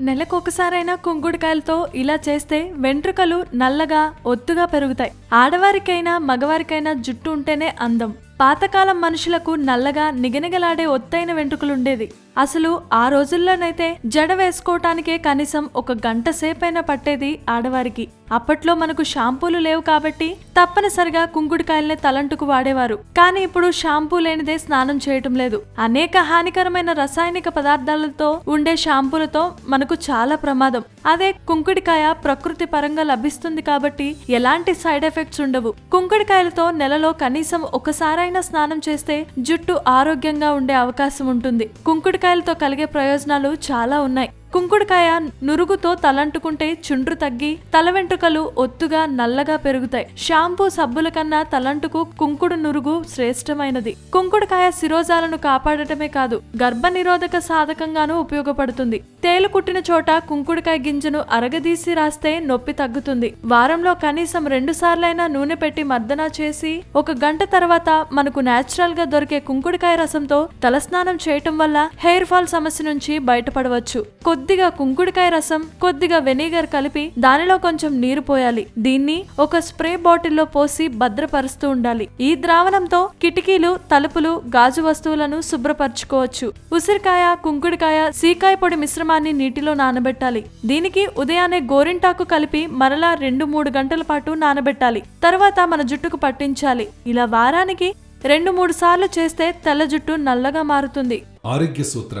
నెలకొకసారైనా కుంగుడుకాయలతో ఇలా చేస్తే వెంట్రుకలు నల్లగా ఒత్తుగా పెరుగుతాయి. ఆడవారికైనా మగవారికైనా జుట్టు ఉంటేనే అందం. పాతకాలం మనుషులకు నల్లగా నిగనిగలాడే ఒత్తైన వెంట్రుకలుండేది. అసలు ఆ రోజుల్లోనైతే జడ వేసుకోవటానికే కనీసం ఒక గంట సేపైనా పట్టేది ఆడవారికి. అప్పట్లో మనకు షాంపూలు లేవు కాబట్టి తప్పనిసరిగా కుంకుడుకాయల్ని తలంటుకు వాడేవారు. కానీ ఇప్పుడు షాంపూ లేనిదే స్నానం చేయటం లేదు. అనేక హానికరమైన రసాయనిక పదార్థాలతో ఉండే షాంపూలతో మనకు చాలా ప్రమాదం. అదే కుంకుడికాయ ప్రకృతి పరంగా లభిస్తుంది కాబట్టి ఎలాంటి సైడ్ ఎఫెక్ట్స్ ఉండవు. కుంకుడికాయలతో నెలలో కనీసం ఒకసారైనా స్నానం చేస్తే జుట్టు ఆరోగ్యంగా ఉండే అవకాశం ఉంటుంది. కుంకుడికాయలతో కలిగే ప్రయోజనాలు చాలా ఉన్నాయి. కుంకుడుకాయ నురుగుతో తలంటుకుంటే చుండ్రు తగ్గి తల వెంట్రుకలు ఒత్తుగా నల్లగా పెరుగుతాయి. షాంపూ సబ్బుల కన్నా తలంటుకు కుంకుడు నురుగు శ్రేష్టమైనది. కుంకుడుకాయ శిరోజాలను కాపాడటమే కాదు గర్భనిరోధక సాధకంగాను సాధకంగానూ ఉపయోగపడుతుంది. తేలు కుట్టిన చోట కుంకుడుకాయ గింజను అరగదీసి రాస్తే నొప్పి తగ్గుతుంది. వారంలో కనీసం రెండు సార్లైనా నూనె పెట్టి మర్దన చేసి ఒక గంట తర్వాత మనకు నేచురల్గా దొరికే కుంకుడుకాయ రసంతో తలస్నానం చేయటం వల్ల హెయిర్ ఫాల్ సమస్య నుంచి బయటపడవచ్చు. కొద్ది కొద్దిగా కుంకుడుకాయ రసం కొద్దిగా వెనిగర్ కలిపి దానిలో కొంచెం నీరు పోయాలి. దీన్ని ఒక స్ప్రే బాటిల్లో పోసి భద్రపరుస్తూ ఉండాలి. ఈ ద్రావణంతో కిటికీలు తలుపులు గాజు వస్తువులను శుభ్రపరచుకోవచ్చు. ఉసిరికాయ కుంకుడుకాయ సీకాయ పొడి మిశ్రమాన్ని నీటిలో నానబెట్టాలి. దీనికి ఉదయాన్నే గోరింటాకు కలిపి మరలా రెండు మూడు గంటల పాటు నానబెట్టాలి. తర్వాత మన జుట్టుకు పట్టించాలి. ఇలా వారానికి రెండు మూడు సార్లు చేస్తే తెల్ల జుట్టు నల్లగా మారుతుంది. ఆరోగ్య సూత్ర.